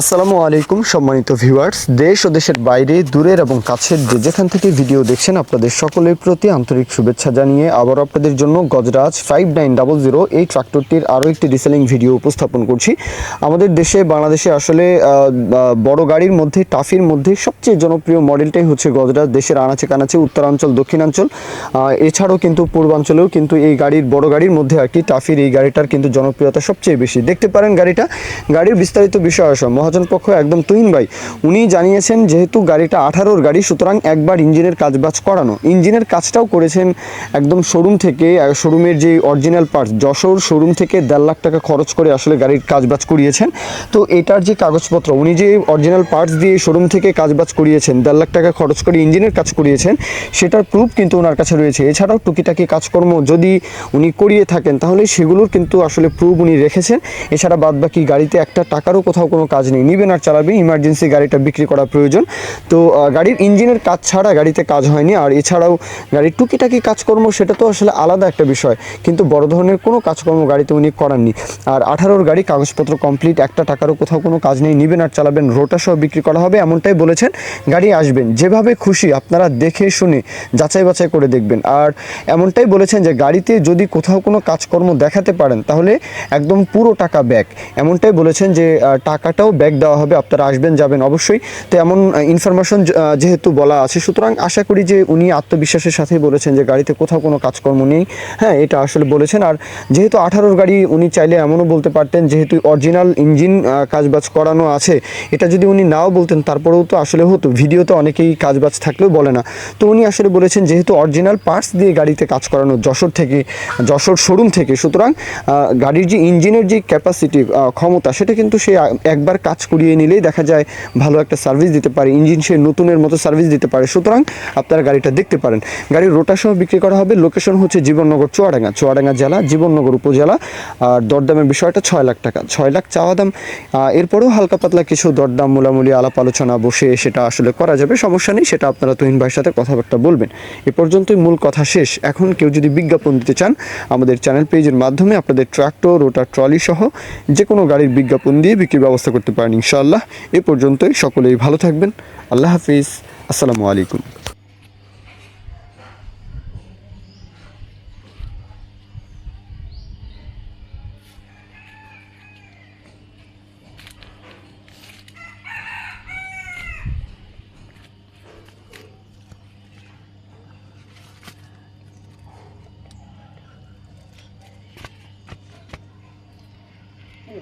আসসালামু আলাইকুম, সম্মানিত ভিউয়ার্স। দেশ ও দেশের বাইরে, দূরের এবং কাছের যে যেখান থেকে ভিডিও দেখছেন, আপনাদের সকলের প্রতি আন্তরিক শুভেচ্ছা জানিয়ে আবার আপনাদের জন্য Gajraj five nine double zero এই ট্রাক্টরটির আরও একটি রিসেলিং ভিডিও উপস্থাপন করছি। আমাদের দেশে, বাংলাদেশে আসলে বড় গাড়ির মধ্যে, টাফির মধ্যে সবচেয়ে জনপ্রিয় মডেলটাই হচ্ছে গজরাজ। দেশের আনাচে কানাচে উত্তরাঞ্চল, দক্ষিণাঞ্চল এছাড়াও কিন্তু পূর্বাঞ্চলেও কিন্তু এই গাড়ির, বড় গাড়ির মধ্যে আর কি টাফির এই গাড়িটার কিন্তু জনপ্রিয়তা সবচেয়ে বেশি। দেখতে পারেন গাড়িটা। গাড়ির বিস্তারিত বিষয় আসে। মহাজন পক্ষ একদম তুহিন ভাই। উনি জানিয়েছেন যেহেতু গাড়িটা আঠারোর গাড়ি, সুতরাং একবার ইঞ্জিনের কাজবাজ করানো। ইঞ্জিনের কাজটাও করেছেন একদম শোরুম থেকে শোরুমের যে অরিজিনাল পার্টস যশোর শোরুম থেকে দেড় লাখ টাকা খরচ করে আসলে গাড়ির কাজবাজ করিয়েছেন। তো এটার যে কাগজপত্র, উনি যে অরিজিনাল পার্টস দিয়ে শোরুম থেকে কাজবাজ করিয়েছেন, দেড় লাখ টাকা খরচ করে ইঞ্জিনের কাজ করিয়েছেন, সেটার প্রুফ কিন্তু ওনার কাছে রয়েছে। এছাড়াও টুকিটাকি কাজকর্ম যদি উনি করিয়ে থাকেন, তাহলে সেগুলোর কিন্তু আসলে প্রুফ উনি রেখেছেন। এছাড়া বাদ বাকি গাড়িতে একটা টাকারও কোথাও কোনো কাজ নেই নিবেন আর চালাবেন ইমার্জেন্সি গাড়িটা বিক্রি করা প্রয়োজন। তো গাড়ির ইঞ্জিনের কাজ ছাড়া গাড়িতে কাজ হয়নি, আর এছাড়াও গাড়ির টুকিটাকি কাজকর্ম, সেটা তো আসলে আলাদা একটা বিষয়। কিন্তু বড় ধরনের কোনো কাজকর্ম গাড়িতে উনি করাননি। আর আঠারোর গাড়ি, কাগজপত্র কমপ্লিট একটা টাকারও কোথাও কোনো কাজ নেই নিবেন আর চালাবেন রোটা সহ বিক্রি করা হবে, এমনটাই বলেছেন, গাড়ি আসবেন। যেভাবে খুশি আপনারা দেখে শুনে, যাচাই বাছাই করে দেখবেন। আর এমনটাই বলেছেন যে, গাড়িতে যদি কোথাও কোনো কাজকর্ম দেখাতে পারেন, তাহলে একদম পুরো টাকা ব্যাক এমনটাই বলেছেন যে টাকাটাও ব্যাক দেওয়া হবে, আপনারা আসবেন, যাবেন অবশ্যই। তো এমন ইনফরমেশন যেহেতু বলা আছে, সুতরাং আশা করি যে উনি আত্মবিশ্বাসের সাথেই বলেছেন যে গাড়িতে কোথাও কোনো কাজকর্ম নেই। হ্যাঁ এটা আসলে বলেছেন। আর যেহেতু আঠারোর গাড়ি উনি চাইলে এমনও বলতে পারতেন, যেহেতু অরিজিনাল ইঞ্জিন কাজবাজ করানো আছে, এটা যদি উনি নাও বলতেন, তারপরেও তো আসলে হতো। ভিডিওতে অনেকেই কাজবাজ থাকলেও বলে না। তো উনি আসলে বলেছেন, যেহেতু অরিজিনাল পার্টস দিয়ে গাড়িতে কাজ করানো যশোর থেকে, যশোর শোরুম থেকে, সুতরাং গাড়ির যে ইঞ্জিনের যে ক্যাপাসিটি ক্ষমতা, সেটা কিন্তু সে একবার কাজ করিয়ে নিলেই দেখা যায় ভালো একটা সার্ভিস দিতে পারে, ইঞ্জিন সে নতুনের মতো সার্ভিস দিতে পারে। সুতরাং আপনারা গাড়িটা দেখতে পারেন। গাড়ির রোটা সহ বিক্রি করা হবে। লোকেশন হচ্ছে জীবননগর চুয়াডাঙ্গা চুয়াডাঙ্গা জেলা, জীবননগর উপজেলা। আর দরদামের বিষয়টা ছয় লাখ টাকা। ছয় লাখ চাওয়া দাম। এরপরেও হালকা পাতলা কিছু দরদাম, মোলামুলি আলাপ আলোচনা বসে সেটা আসলে করা যাবে। সমস্যা নেই, সেটা আপনারা তুহিন ভাইয়ের সাথে কথাবার্তা বলবেন। এ পর্যন্তই মূল কথা শেষ। এখন কেউ যদি বিজ্ঞাপন দিতে চান, আমাদের চ্যানেল পেজের মাধ্যমে আপনাদের ট্রাক্টর রোটার ট্রলি সহ যে কোনো গাড়ির বিজ্ঞাপন দিয়ে বিক্রির ব্যবস্থা করতে পারেন ইনশাআল্লাহ। এ পর্যন্তই সকলেই ভালো থাকবেন। আল্লাহ হাফিজ। আসসালামু আলাইকুম।